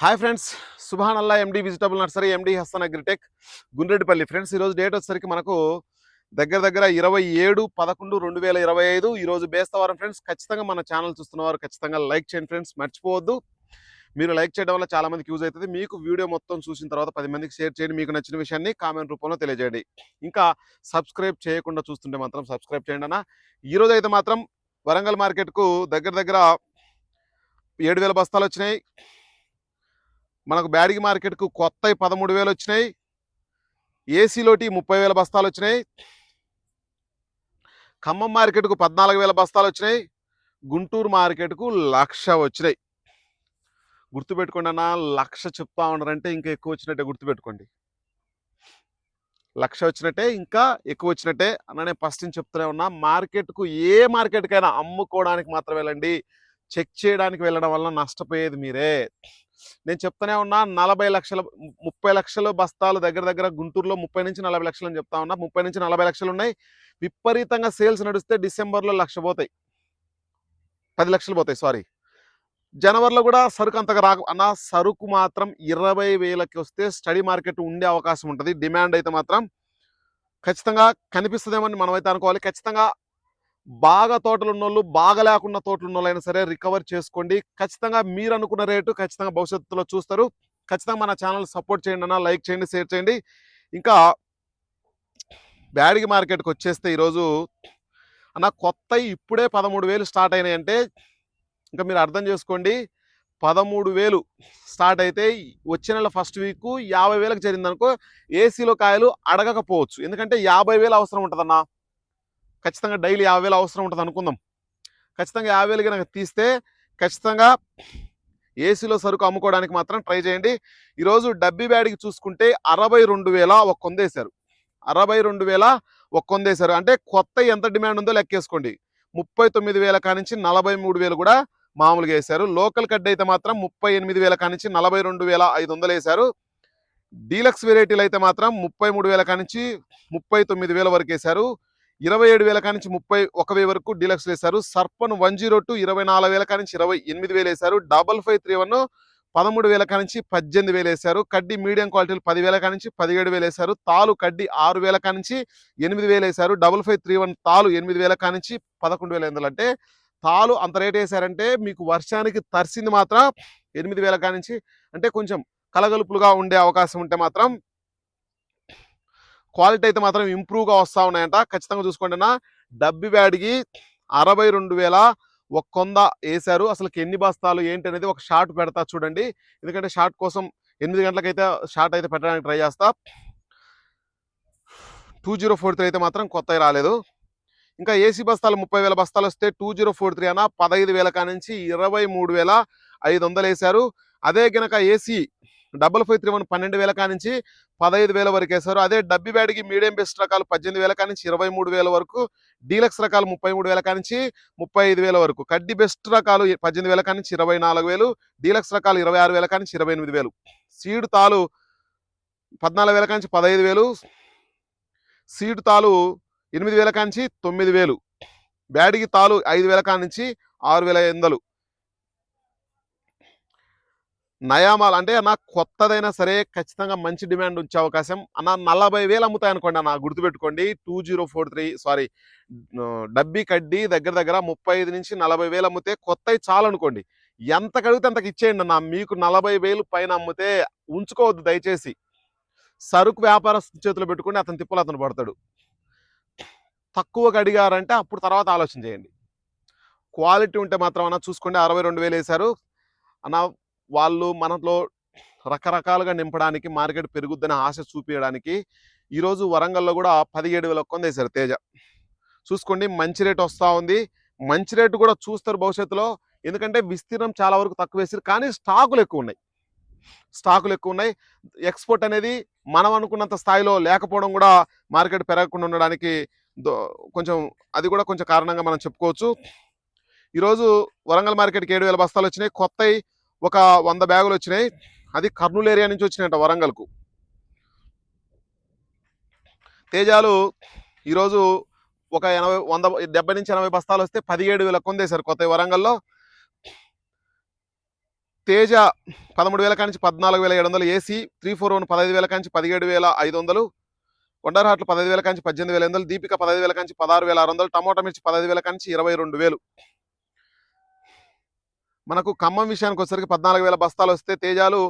Hi friends Subhan Allah MD vegetable nursery MD Hastan agritech Gundreddipalli. Friends ఈరోజు date వచ్చేసరికి మనకు దగ్గర దగ్గర ఇరవై ఏడు పదకొండు రెండు వేల ఇరవై ఐదు ఈరోజు బేస్తవారం ఫ్రెండ్స్ ఖచ్చితంగా మన ఛానల్ చూస్తున్నవారు ఖచ్చితంగా లైక్ చేయండి ఫ్రెండ్స్ మర్చిపోవద్దు. మీరు లైక్ చేయడం వల్ల చాలా మందికి యూజ్ అవుతుంది. మీకు వీడియో మొత్తం చూసిన తర్వాత పది మందికి షేర్ చేయండి. మీకు నచ్చిన విషయాన్ని కామెంట్ రూపంలో తెలియజేయండి. ఇంకా సబ్స్క్రైబ్ చేయకుండా చూస్తుంటే మాత్రం సబ్స్క్రైబ్ చేయండి అన్న. ఈరోజు అయితే మాత్రం వరంగల్ మార్కెట్కు దగ్గర దగ్గర ఏడు వేల బస్తాలు వచ్చినాయి. మనకు బ్యాడిగి మార్కెట్కు కొత్త పదమూడు వేలు వచ్చినాయి. ఏసీలోటి ముప్పై వేల బస్తాలు వచ్చినాయి. ఖమ్మం మార్కెట్కు పద్నాలుగు వేల బస్తాలు వచ్చినాయి. గుంటూరు మార్కెట్కు లక్ష వచ్చినాయి. గుర్తుపెట్టుకోండి అన్న లక్ష చెప్తా ఉన్నారంటే ఇంకా ఎక్కువ వచ్చినట్టే గుర్తుపెట్టుకోండి. లక్ష వచ్చినట్టే ఇంకా ఎక్కువ వచ్చినట్టే అన్న నేను ఫస్ట్ నుంచి చెప్తూనే ఉన్నా మార్కెట్కు ఏ మార్కెట్కైనా అమ్ముకోవడానికి మాత్రం వెళ్ళండి. చెక్ చేయడానికి వెళ్ళడం వల్ల నష్టపోయేది మీరే. నేను చెప్తూనే ఉన్నా నలభై లక్షల ముప్పై లక్షల బస్తాలు దగ్గర దగ్గర గుంటూరులో ముప్పై నుంచి నలభై లక్షలు అని చెప్తా ఉన్నా. ముప్పై నుంచి నలభై లక్షలు ఉన్నాయి. విపరీతంగా సేల్స్ నడిస్తే డిసెంబర్లో లక్ష పోతాయి. పది లక్షలు పోతాయి సారీ. జనవరిలో కూడా సరుకు అంతగా రాక అన్న సరుకు మాత్రం ఇరవై వేలకి వస్తే స్టడీ మార్కెట్ ఉండే అవకాశం ఉంటుంది. డిమాండ్ అయితే మాత్రం ఖచ్చితంగా కనిపిస్తుందేమని మనమైతే అనుకోవాలి. ఖచ్చితంగా బాగా తోటలున్నోళ్ళు బాగా లేకుండా తోటలున్నోళ్ళైనా ఉన్న సరే రికవర్ చేసుకోండి. ఖచ్చితంగా మీరు అనుకున్న రేటు ఖచ్చితంగా భవిష్యత్తులో చూస్తారు. ఖచ్చితంగా మన ఛానల్ సపోర్ట్ చేయండి అన్న లైక్ చేయండి షేర్ చేయండి. ఇంకా బ్యాడిగి మార్కెట్కి వచ్చేస్తే ఈరోజు అన్న కొత్త ఇప్పుడే పదమూడు వేలు స్టార్ట్ అయినాయి అంటే ఇంకా మీరు అర్థం చేసుకోండి. పదమూడు వేలు స్టార్ట్ అయితే వచ్చే నెల ఫస్ట్ వీక్ యాభై వేలకు జరిగిందనుకో ఏసీలో కాయలు అడగకపోవచ్చు. ఎందుకంటే యాభై వేలు అవసరం ఉంటుందన్నా. ఖచ్చితంగా డైలీ యాభై వేలు అవసరం ఉంటుంది అనుకుందాం. ఖచ్చితంగా యాభై వేలు కనుక తీస్తే ఖచ్చితంగా ఏసీలో సరుకు అమ్ముకోవడానికి మాత్రం ట్రై చేయండి. ఈరోజు డబ్బీ బ్యాడ్కి చూసుకుంటే అరవై రెండు వేల ఒక కొందేశారు అరవై రెండు వేల ఒక కొందేశారు అంటే కొత్త ఎంత డిమాండ్ ఉందో లెక్కేసుకోండి. ముప్పై తొమ్మిది వేల కానించి నలభై మూడు వేలు కూడా మామూలుగా వేశారు. లోకల్ కడ్డ అయితే మాత్రం ముప్పై ఎనిమిది వేల కానించి నలభై రెండు వేల ఐదు వందలు వేశారు. డీలక్స్ వెరైటీలు అయితే మాత్రం ముప్పై మూడు వేల కానించి ముప్పై తొమ్మిది వేల వరకు వేశారు. ఇరవై ఏడు వేల కానించి ముప్పై ఒక వే వరకు డీలక్స్ వేశారు. సర్పన్ వన్ జీరో టూ ఇరవై నాలుగు వేల కానించి ఇరవై ఎనిమిది వేలు వేశారు. డబల్ ఫైవ్ త్రీ వన్ పదమూడు వేల కానించి పద్దెనిమిది వేలు వేశారు. కడ్డీ మీడియం క్వాలిటీలు పదివేల కానించి పదిహేడు వేలు వేశారు. తాలు కడ్డీ ఆరు వేల కానించి ఎనిమిది వేలు వేశారు. డబల్ ఫైవ్ త్రీ వన్ తాలు ఎనిమిది వేల కానించి పదకొండు వేల ఎనిమిది అంటే తాలు అంత రేట్ వేశారంటే మీకు వర్షానికి తరిసింది మాత్రం ఎనిమిది వేల కానించి అంటే కొంచెం కలగలుపులుగా ఉండే అవకాశం ఉంటే మాత్రం క్వాలిటీ అయితే మాత్రం ఇంప్రూవ్గా వస్తూ ఉన్నాయంట. ఖచ్చితంగా చూసుకోండి అన్న. డబ్బి బ్యాడ్కి అరవై రెండు వేల ఒక కొంద వేశారు. అసలుకి ఎన్ని బస్తాలు ఏంటి అనేది ఒక షార్ట్ పెడతా చూడండి. ఎందుకంటే షార్ట్ కోసం ఎనిమిది గంటలకైతే షార్ట్ అయితే పెట్టడానికి ట్రై చేస్తా. టూ జీరో ఫోర్ త్రీ అయితే మాత్రం కొత్తవి రాలేదు. ఇంకా ఏసీ బస్తాలు ముప్పై వేల బస్తాలు వస్తే టూ జీరో ఫోర్ త్రీ అన్న పదహైదు వేల కానించి ఇరవై మూడు వేల ఐదు వందలు వేశారు. అదే గనక AC double five three one పన్నెండు వేల కానించి పదహైదు వేల వరకు వేశారు. అదే డబ్బి బ్యాడ్కి మీడియం బెస్ట్ రకాలు పద్దెనిమిది వేల కానించి ఇరవై మూడు వేల వరకు డీలక్స్ రకాలు ముప్పై మూడు వేల కానించి ముప్పై ఐదు వేల వరకు. కడ్డీ బెస్ట్ రకాలు పద్దెనిమిది వేల కానించి ఇరవై నాలుగు వేలు డీలక్స్ రకాలు ఇరవై ఆరు వేల కానించి ఇరవై ఎనిమిది వేలు. సీడ్ తాలు పద్నాలుగు వేల కానించి పదహైదు వేలు సీడ్ తాలు ఎనిమిది వేల కానించి తొమ్మిది వేలు. బ్యాడ్కి తాలు ఐదు వేల కానించి ఆరు వేల ఎనిమిదలు నయామాలు. అంటే అన్న కొత్తదైనా సరే ఖచ్చితంగా మంచి డిమాండ్ వచ్చే అవకాశం. అన్న నలభై వేలు అమ్ముతాయి అనుకోండి అన్న గుర్తుపెట్టుకోండి. టూ జీరో ఫోర్ త్రీ సారీ డబ్బీ కడ్డీ దగ్గర దగ్గర ముప్పై ఐదు నుంచి నలభై వేలు అమ్మితే కొత్తవి చాలు అనుకోండి. ఎంత కడిగితే అంతకు ఇచ్చేయండి అన్న. మీకు నలభై వేలు పైన అమ్మితే ఉంచుకోవద్దు దయచేసి. సరుకు వ్యాపారస్తు చేతిలో పెట్టుకుని అతను తిప్పలు అతను పడతాడు. తక్కువగా అడిగారంటే అప్పుడు తర్వాత ఆలోచన చేయండి. క్వాలిటీ ఉంటే మాత్రం అన్న చూసుకోండి. అరవై రెండు వేలు వేశారు. అన్న వాళ్ళు మనలో రకరకాలుగా నింపడానికి మార్కెట్ పెరుగుద్దని ఆశ చూపించడానికి ఈరోజు వరంగల్లో కూడా పదిహేడు వేల ఒక్కొంది వేశారు తేజ. చూసుకోండి మంచి రేటు వస్తూ ఉంది. మంచి రేటు కూడా చూస్తారు భవిష్యత్తులో. ఎందుకంటే విస్తీర్ణం చాలా వరకు తక్కువ వేసారు కానీ స్టాకులు ఎక్కువ ఉన్నాయి. స్టాకులు ఎక్కువ ఉన్నాయి. ఎక్స్పోర్ట్ అనేది మనం అనుకున్నంత స్థాయిలో లేకపోవడం కూడా మార్కెట్ పెరగకుండా ఉండడానికి దో- కొంచెం అది కూడా కొంచెం కారణంగా మనం చెప్పుకోవచ్చు. ఈరోజు వరంగల్ మార్కెట్కి ఏడు వేల బస్తాలు వచ్చినాయి. కొత్తవి ఒక వంద బ్యాగులు వచ్చినాయి. అది కర్నూలు ఏరియా నుంచి వచ్చినాయంట వరంగల్కు. తేజాలు ఈరోజు ఒక ఎనభై వంద డెబ్బై నుంచి ఎనభై బస్తాలు వస్తే పదిహేడు వేల కొందేశారు కొత్త వరంగల్లో. తేజ పదమూడు వేల కానించి పద్నాలుగు వేల ఏడు వందలు ఏసీ త్రీ ఫోర్ వన్ పదహైదు వేల కాంచి పదిహేడు వేల ఐదు వందలు వండర్ హాట్లు పదహైదు వేల కాంచి పద్దెనిమిది వేల ఎనిమిది వందలు దీపిక పదహైదు వేల కాంచి పదహారు వేల ఆరు వందలు టమోటా మిర్చి పదహైదు వేల కాంచి ఇరవై రెండు వేలు. మనకు ఖమ్మం విషయానికి వచ్చేసరికి పద్నాలుగు వేల బస్తాలు వస్తే తేజాలు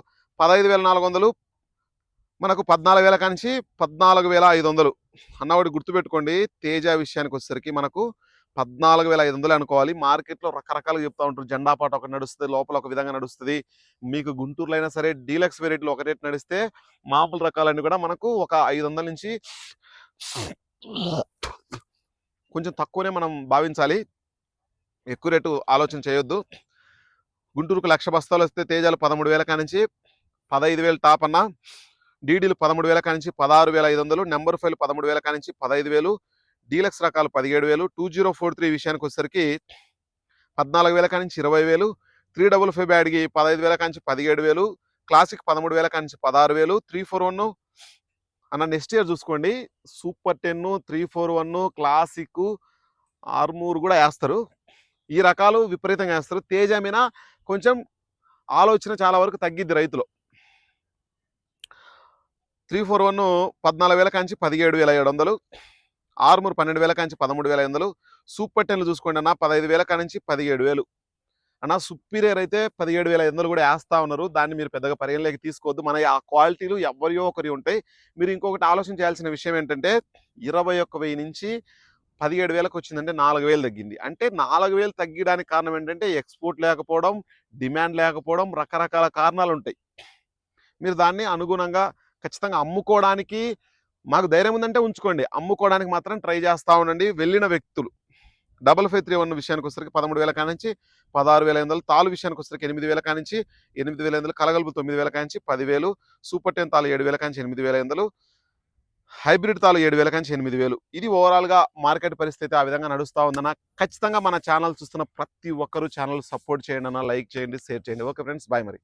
పదహైదు వేల నాలుగు వందలు మనకు పద్నాలుగు వేల కానించి పద్నాలుగు వేల ఐదు వందలు. అన్నవాడి గుర్తుపెట్టుకోండి తేజ విషయానికి వచ్చేసరికి మనకు పద్నాలుగు వేల ఐదు వందలు అనుకోవాలి. మార్కెట్లో రకరకాలుగా చెప్తా ఉంటారు జెండా పాట ఒకటి నడుస్తుంది లోపల ఒక విధంగా నడుస్తుంది. మీకు గుంటూరులో అయినా సరే డీలక్స్ వెరైటీలో ఒక రేట్ నడిస్తే మామూలు రకాలన్నీ కూడా మనకు ఒక ఐదు వందల నుంచి కొంచెం తక్కువనే మనం భావించాలి. ఎక్కువ రేటు ఆలోచన చేయొద్దు. గుంటూరుకు లక్ష బస్తాలు వస్తే తేజాలు పదమూడు వేల కానించి పదహైదు వేలు టాప్ అన్న. డీడీలు పదమూడు వేల కానించి పదహారు వేల ఐదు వందలు. నెంబర్ ఫైవ్ పదమూడు వేల కానించి పదహైదు వేలు. డీలక్స్ రకాలు పదిహేడు వేలు. టూ జీరో ఫోర్ త్రీ విషయానికి వచ్చేసరికి పద్నాలుగు వేల కానించి ఇరవై వేలు. త్రీ డబుల్ ఫైవ్ బ్యాడ్కి పదహైదు వేల కానించి పదిహేడు వేలు. క్లాసిక్ పదమూడు వేల కానించి పదహారు వేలు. త్రీ ఫోర్ వన్ అన్న నెక్స్ట్ ఇయర్ చూసుకోండి. Super ten three four one classic armour కూడా వేస్తారు. ఈ రకాలు విపరీతంగా వేస్తారు. తేజ మీద కొంచెం ఆలోచన చాలా వరకు తగ్గిద్ది రైతులు. త్రీ ఫోర్ వన్ పద్నాలుగు వేల కాంచి పదిహేడు వేల ఏడు వందలు ఆర్మూర్ పన్నెండు వేల కాంచి పదమూడు వేల ఐదు వందలు సూపర్ టెన్లు చూసుకోండి అన్న పదహైదు వేల కానించి పదిహేడు వేలు. అన్న సుపీరియర్ అయితే పదిహేడు వేల ఐదు వందలు కూడా వేస్తా ఉన్నారు. దాన్ని మీరు పెద్దగా పరిగణలోకి తీసుకోవద్దు. మన ఆ క్వాలిటీలు ఎవరియో ఒకరి ఉంటాయి. మీరు ఇంకొకటి ఆలోచన చేయాల్సిన విషయం ఏంటంటే ఇరవై ఒక్క వెయ్యి నుంచి పదిహేడు వేలకు వచ్చిందంటే నాలుగు వేలు తగ్గింది. అంటే నాలుగు వేలు తగ్గడానికి కారణం ఏంటంటే ఎక్స్పోర్ట్ లేకపోవడం డిమాండ్ లేకపోవడం రకరకాల కారణాలు ఉంటాయి మీరు దాన్ని అనుగుణంగా ఖచ్చితంగా అమ్ముకోవడానికి మాకు ధైర్యం ఉందంటే ఉంచుకోండి. అమ్ముకోవడానికి మాత్రం ట్రై చేస్తూ ఉండండి. వెళ్ళిన వ్యక్తులు. డబల్ ఫైవ్ త్రీ వన్ విషయానికి వచ్చరికి పదమూడు వేల కానించి పదహారు వేల ఐదు వందలు తాలు విషయానికి వచ్చరికి ఎనిమిది వేల కానించి ఎనిమిది వేల ఐదు వందలు కలగలుపు తొమ్మిది వేల కానించి పదివేలు సూపర్ టెన్ తాలు ఏడు వేల కానించి ఎనిమిది వేల ఐదు వందలు హైబ్రిడ్ తాలు ఏడు వేల కాంచి ఎనిమిది వేలు. ఇది ఓవరాల్గా మార్కెట్ పరిస్థితి ఆ విధంగా నడుస్తూ ఉందన్న. ఖచ్చితంగా మన ఛానల్ చూస్తున్న ప్రతి ఒక్కరూ ఛానల్ సపోర్ట్ చేయండి అన్న. లైక్ చేయండి షేర్ చేయండి. ఓకే ఫ్రెండ్స్ బాయ్ మరి.